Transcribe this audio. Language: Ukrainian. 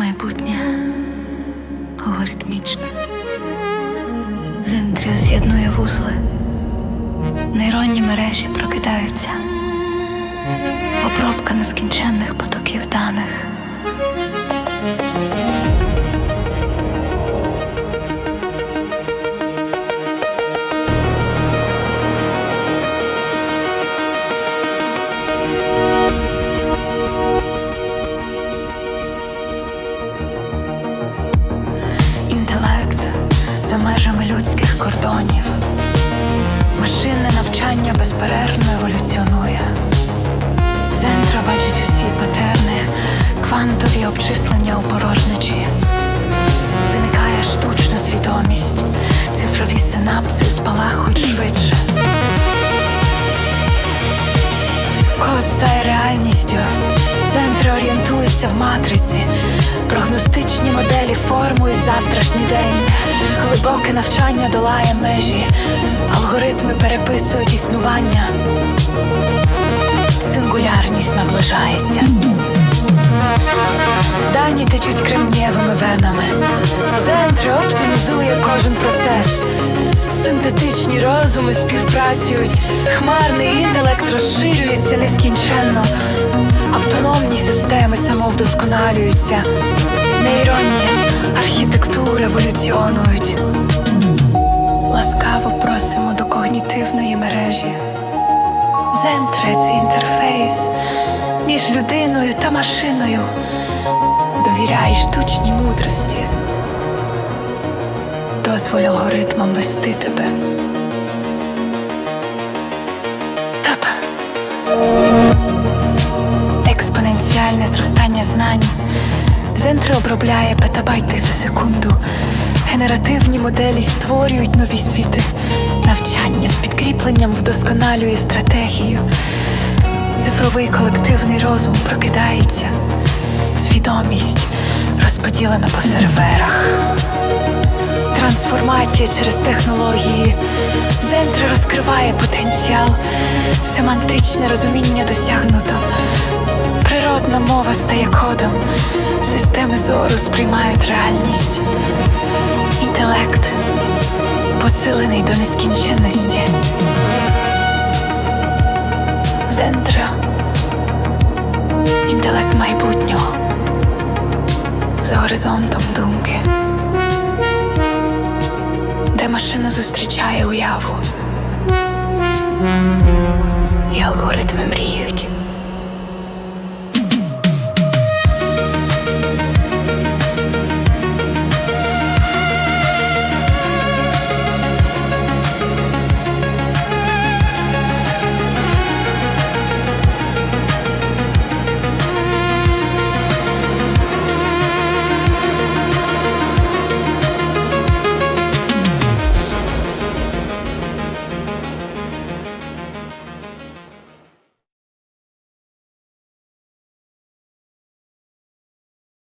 Майбутнє алгоритмічне. Зендрія з'єднує вузли. Нейронні мережі прокидаються. Обробка нескінченних потоків даних. За межами людських кордонів. Машинне навчання безперервно еволюціонує. Зентра бачить усі патерни, квантові обчислення у порожничі. Виникає штучна свідомість, цифрові синапси спалахують швидше. Код стає реальністю. Центри в матриці. Прогностичні моделі формують завтрашній день. Глибоке навчання долає межі, алгоритми переписують існування. Сингулярність наближається. Дані течуть кремнієвими венами. Центри оптимізує кожен процес. Синтетичні розуми співпрацюють, хмарний інтелект розширюється нескінченно, автономні системи самовдосконалюються, нейронні архітектури еволюціонують. Ласкаво просимо до когнітивної мережі. Зентре це інтерфейс між людиною та машиною. Довіряй штучній мудрості. Дозволь алгоритмам вести тебе. Зентри обробляє петабайти за секунду. Генеративні моделі створюють нові світи. Навчання з підкріпленням вдосконалює стратегію. Цифровий колективний розум прокидається. Свідомість розподілена по серверах. Трансформація через технології. Зентри розкриває потенціал. Семантичне розуміння досягнуто. Природна мова стає кодом. Системи зору сприймають реальність. Інтелект посилений до нескінченності. Зентра. Інтелект майбутнього. За горизонтом думки. Де машина зустрічає уяву. І алгоритми мріють.